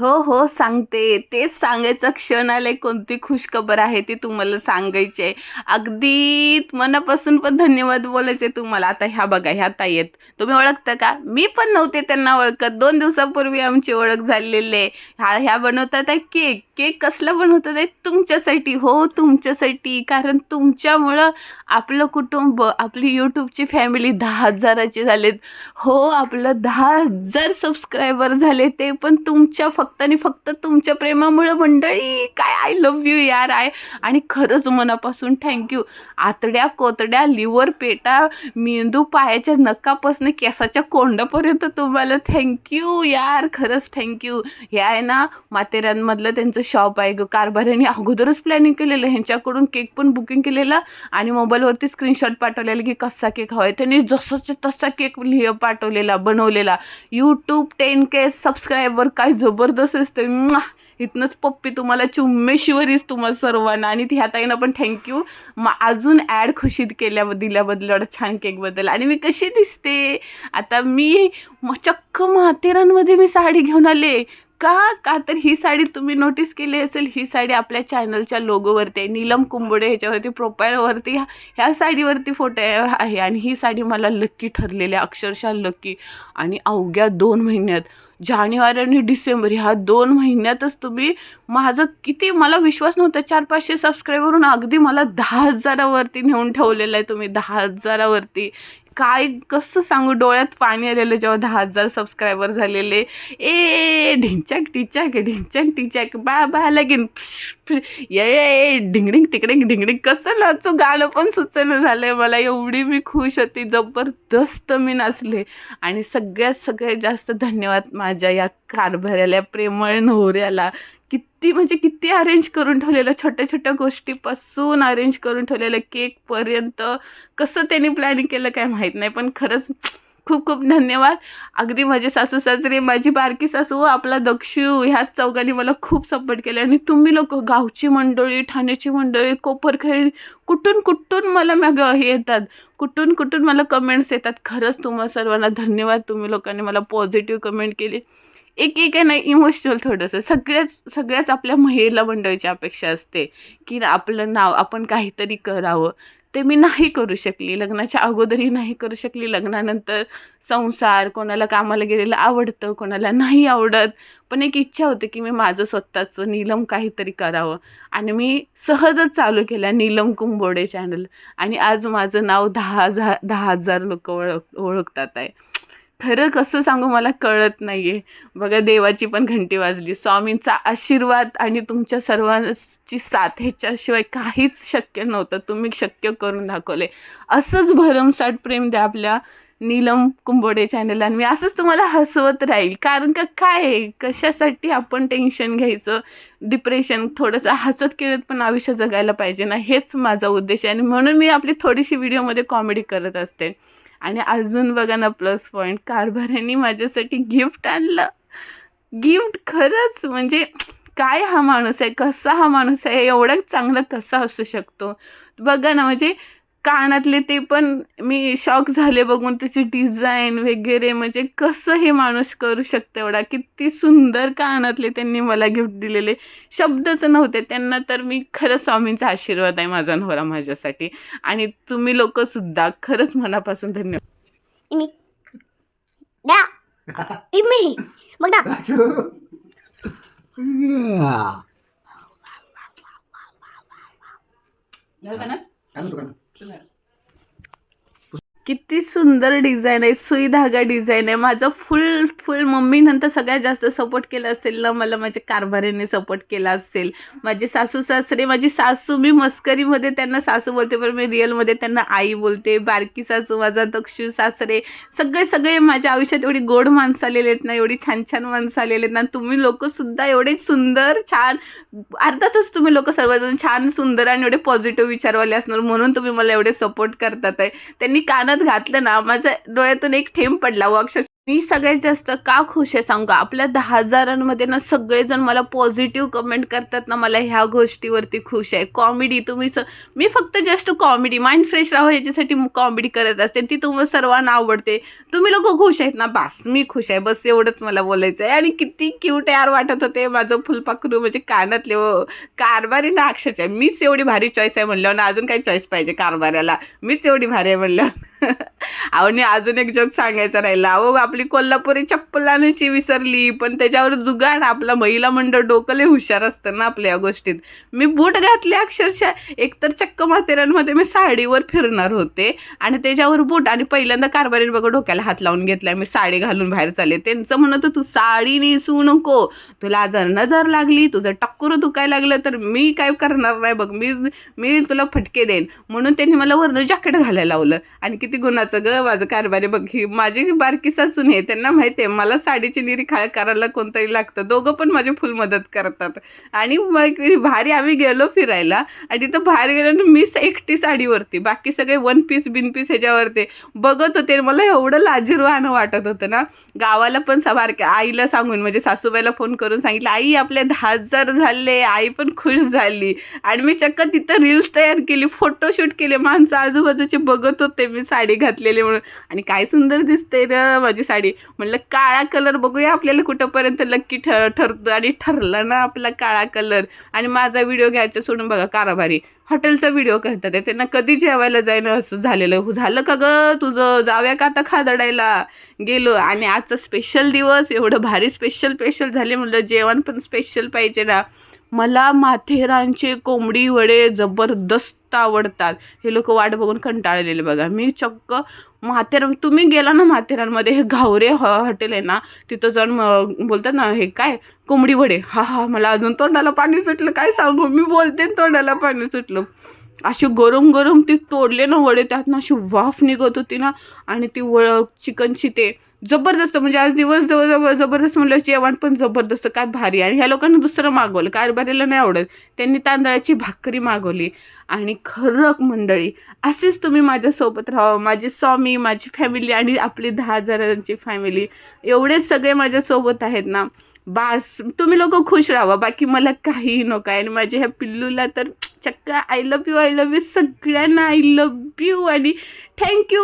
हो हो सांगते. तेच सांगायचा क्षण आलाय कोणती खुशखबर आहे ती तुम्हाला सांगायची आहे. अगदी मनापासून पण धन्यवाद बोलायचे तुम्हाला. आता ह्या बघा ह्या ताई आहेत. तुम्ही ओळखता का? मी पण नव्हते त्यांना ओळखत. दोन दिवसापूर्वी आमची ओळख झालेली आहे. ह्या ह्या बनवतात आहे केक. केक कसला बनवतात आहे? तुमच्यासाठी. हो तुमच्यासाठी. कारण तुमच्यामुळं आपलं कुटुंब आपली यूट्यूबची फॅमिली दहा हजाराची झालेत. हो आपलं दहा हजार सबस्क्रायबर झाले ते पण तुमच्या फक्त फक्त आणि फक्त तुमच्या प्रेमामुळं मंडळी. काय आय लव्ह यू यार आय. आणि खरंच मनापासून थँक्यू आतड्या कोतड्या लिव्हर पेटा मेंदू पायाच्या नकापासून केसाच्या कोंडापर्यंत तुम्हाला थँक्यू यार खरंच थँक्यू हे आहे ना माथेरानमधलं त्यांचं शॉप आहे ग. कारभाऱ्याने अगोदरच प्लॅनिंग केलेलं. ह्यांच्याकडून केक पण बुकिंग केलेला. आणि मोबाईलवरती स्क्रीनशॉट पाठवलेला की कसा केक हवा आहे त्यांनी जसंच्या तसा केक लिह पाठवलेला बनवलेला. यूट्यूब टेन के सबस्क्रायबर काय जबरदस्त असते इथनंच पप्पी तुम्हाला चुम्मेशिवरीच तुम्हाला सर्वांना. आणि ह्या ताईनं पण थँक्यू मग अजून ॲड खुशीत केल्या दिल्याबद्दल एवढं छान केकबद्दल आणि मी कशी दिसते? आता मी चक्क माथेरानमध्ये मी साडी घेऊन आले. का? का तर ही साडी तुम्ही नोटीस केली असेल ही साडी आपल्या चॅनलच्या लोगोवरती आहे. नीलम कुंबोडे ह्याच्यावरती प्रोफाईलवरती ह्या ह्या साडीवरती फोटो आहे आणि ही साडी मला लक्की ठरलेली आहे अक्षरशः लक्की आणि अवघ्या दोन महिन्यात जानेवारी आणि डिसेंबर ह्या दोन महिन्यातच तुम्ही माझं किती मला विश्वास नव्हता चार पाचशे सबस्क्राईबरून अगदी मला दहा हजारावरती नेऊन ठेवलेलं आहे तुम्ही दहा हजारावरती. काय कसं सांगू डोळ्यात पाणी आलेलं जेव्हा दहा हजार सबस्क्रायबर झालेले. ए ढिंचॅक टिचॅक ढिंचॅक टिचॅक बा बा लगीन. ये ढिंगडिंग टिकडिंग ढिंगडिंग. कसं नाचू गाणं पण सुचणं झालं मला. एवढी मी खुश होती. जबरदस्त मी नाचले. आणि सगळ्यात सगळ्यात जास्त धन्यवाद माझ्या या कारभाऱ्याला प्रेमळ नवऱ्याला. किती म्हणजे किती अरेंज करून ठेवलेलं छोट्या छोट्या गोष्टीपासून अरेंज करून ठेवलेलं केकपर्यंत कसं त्यांनी प्लॅनिंग केलं काय माहीत नाही पण खरंच खूप खूप धन्यवाद. अगदी माझे सासू सासरे माझी बारकी सासू आपला दक्षू ह्याच चौघांनी मला खूप सपोर्ट केले. आणि तुम्ही लोक गावची मंडळी ठाण्याची मंडळी कोपरखेळी कुठून कुठून मला मॅग हे येतात? कुठून कुठून मला कमेंट्स येतात? खरंच तुम्हा सर्वांना धन्यवाद. तुम्ही लोकांनी मला पॉझिटिव्ह कमेंट केली. एक एक आहे ना इमोशनल थोडंसं. सगळ्याच सगळ्याच आपल्या महिला मंडळीची अपेक्षा असते की आपलं नाव आपण काहीतरी करावं. ते मी नाही करू शकली. लग्नाच्या अगोदरही नाही करू शकली. लग्नानंतर संसार कोणाला कामाला गेलेलं आवडतं कोणाला नाही आवडत. पण एक इच्छा होती की मी माझं स्वतःचं नीलम काहीतरी करावं. आणि मी सहजच चालू केलं नीलम कुंबोडे चॅनल आणि आज माझं नाव दहा हजार दहा हजार लोक ओळख ओळखतात आहे. खरं कसं सांगू मला कळत नाही आहे बघा देवाची पण घंटी वाजली. स्वामींचा आशीर्वाद आणि तुमच्या सर्वांची साथ ह्याच्याशिवाय काहीच शक्य नव्हतं. तुम्ही शक्य करून दाखवले. असंच भरमसाठ प्रेम द्या आपल्या नीलम कुंबोडे चॅनल आणि मी असंच तुम्हाला हसवत राहील. कारण का काय आहे? कशासाठी आपण टेन्शन घ्यायचं? डिप्रेशन थोडंसं हसत खेळत पण आयुष्य जगायला पाहिजे ना? हेच माझा उद्देश आहे. आणि म्हणून मी आपली थोडीशी व्हिडिओमध्ये कॉमेडी करत असते. आणि अजून बघा ना प्लस पॉईंट कारभाऱ्यांनी माझ्यासाठी गिफ्ट आणलं. गिफ्ट खरंच म्हणजे काय हा माणूस आहे? कसा हा माणूस आहे? एवढं चांगलं कसा असू शकतो? बघा ना म्हणजे कानातले ते पण मी शॉक झाले बघून त्याची डिझाईन वगैरे. म्हणजे कसं हे माणूस करू शकतं एवढा? किती सुंदर कानातले त्यांनी मला गिफ्ट दिलेले. शब्दच नव्हते. त्यांना तर मी खरं स्वामींचा आशीर्वाद आहे माझा नवरा माझ्यासाठी. आणि तुम्ही लोकंसुद्धा खरंच मनापासून धन्यवाद Primeiro. किती सुंदर डिझाईन आहे सुई धागा डिझाईन आहे. माझं फुल फुल मम्मी नंतर सगळ्यात जास्त सपोर्ट केला असेल ना मला माझ्या कारभाऱ्याने सपोर्ट केला असेल. माझे सासू सासरे माझी सासू मी मस्करीमध्ये त्यांना सासू बोलते पण मी रिअलमध्ये त्यांना आई बोलते बारकी सासू माझा दक्षू सासरे सगळे सगळे माझ्या आयुष्यात एवढी गोड माणसं आलेली आहेत ना एवढी छान छान माणसं आलेली आहेत ना तुम्ही लोकंसुद्धा एवढे सुंदर छान अर्थातच तुम्ही लोक सर्वजण छान सुंदर आणि एवढे पॉझिटिव्ह विचारवाले असणार म्हणून तुम्ही मला एवढे सपोर्ट करतात आहे. त्यांनी कानात घातलं ना माझं डोळ्यातून एक थेंब पडला व अक्षरशः. मी सगळ्यात जास्त का खुश आहे सांगू का? आपल्या दहा हजारांमध्ये ना सगळेजण मला पॉझिटिव्ह कमेंट करतात ना मला ह्या गोष्टीवरती खुश आहे. कॉमेडी तुम्ही स मी फक्त जस्ट कॉमेडी माइंड फ्रेश राहावं याच्यासाठी कॉमेडी करत असते. ती तुम्हाला सर्वांना आवडते. तुम्ही लोक खुश आहेत ना? बास मी खुश आहे. बस एवढंच मला बोलायचं आहे आणि किती क्यूट यार वाटत होते माझं फुलपाखरू म्हणजे कानातले व कारभारी ना अक्षरशः. मीच एवढी भारी चॉईस आहे म्हणल्यावर ना अजून काही चॉईस पाहिजे कारभाऱ्याला मीच एवढी भारी आहे म्हणल्यावर. आणि अजून एक जोक सांगायचा राहिला. अहो आपली कोल्हापुरी चप्पल आणायची विसरली पण त्याच्यावर जुगाड आपला महिला मंडळ डोकं हुशार असतं ना आपल्या या गोष्टीत. मी बूट घातले अक्षरशः एकतर चक्क माथेरानमध्ये मी साडीवर फिरणार होते आणि त्याच्यावर बूट आणि पहिल्यांदा कारभारीने बघा डोक्याला हात लावून घेतलाय मी साडी घालून बाहेर चालले. त्यांचं म्हणत तू साडी नेसू नको तुला जर नजर लागली तुझं टक्कर दुखायला लागलं तर मी काय करणार नाही बघ मी मी तुला फटके देईन. म्हणून त्यांनी मला वरनं जॅकेट घालायला लावलं. आणि किती गुणाचं ग माझं कारभारी बघ ही माझी बारकी सासून आहे त्यांना माहिती आहे मला साडीची निरी खा करायला कोणतरी लागतं. दोघं पण माझी फुल मदत करतात. आणि मग भारी आम्ही गेलो फिरायला आणि तिथं बाहेर गेल्यानं मीच एकटी साडीवरती. बाकी सगळे वन पीस बिन पीस ह्याच्यावरती. बघत होते आणि मला एवढं लाजीरवानं वाटत होतं ना. गावाला पण सा आईला सांगून म्हणजे सासूबाईला फोन करून सांगितलं आई आपले दहा हजार झाले आई पण खुश झाली. आणि मी चक्क तिथं रील्स तयार केली फोटोशूट केले. माणसं आजूबाजूचे बघत होते मी साडी घातलेली म्हणून. आणि काय सुंदर दिसते र माझी साडी. म्हणलं काळा कलर बघूया आपल्याला कुठंपर्यंत नक्की ठर ठरतो आणि ठरला ना आपला काळा कलर. आणि माझा व्हिडिओ घ्यायचा सोडून बघा कारभारी हॉटेलचा व्हिडिओ करतात. त्यांना कधी जेवायला जायनं असं झालेलं. झालं का ग तुझं? जाऊया का आता खादडायला? गेलो. आणि आजचा स्पेशल दिवस. एवढं भारी स्पेशल स्पेशल झाले म्हणलं जेवण पण स्पेशल पाहिजे ना. मला माथेरानचे कोंबडी वडे जबरदस्त आवडतात. हे लोक वाट बघून कंटाळलेले बघा. मी चक्क माथेरान तुम्ही गेला ना माथेरानमध्ये हे घावरे हॉटेल आहे ना तिथं जाऊन म- बोलतात ना हे काय? कोंबडी वडे. हा हा मला अजून तोंडाला पाणी सुटलं. काय सांगू? मी बोलते तोंडाला पाणी सुटलं. असे गरम गरम ती तोडले ना वडे त्यातनं अशी वाफ निघत होती ना आणि ती व चिकनची ते जबरदस्त म्हणजे आज दिवस जवळ जवळ जबरदस्त म्हणलं जेवण पण जबरदस्त काय भारी. आणि ह्या लोकांना दुसरं मागवलं कारभारीला नाही आवडत. त्यांनी तांदळाची भाकरी मागवली. आणि खरं मंडळी असेच तुम्ही माझ्यासोबत राहावं माझे स्वामी माझी फॅमिली आणि आपली दहा हजारांची फॅमिली एवढेच सगळे माझ्यासोबत आहेत ना. बास तुम्ही लोक खुश राहा. बाकी मला काहीही नको. आहे आणि माझ्या ह्या पिल्लूला तर चक्क I love you I love you सगळ्यांना आय लव्ह यू आणि थँक्यू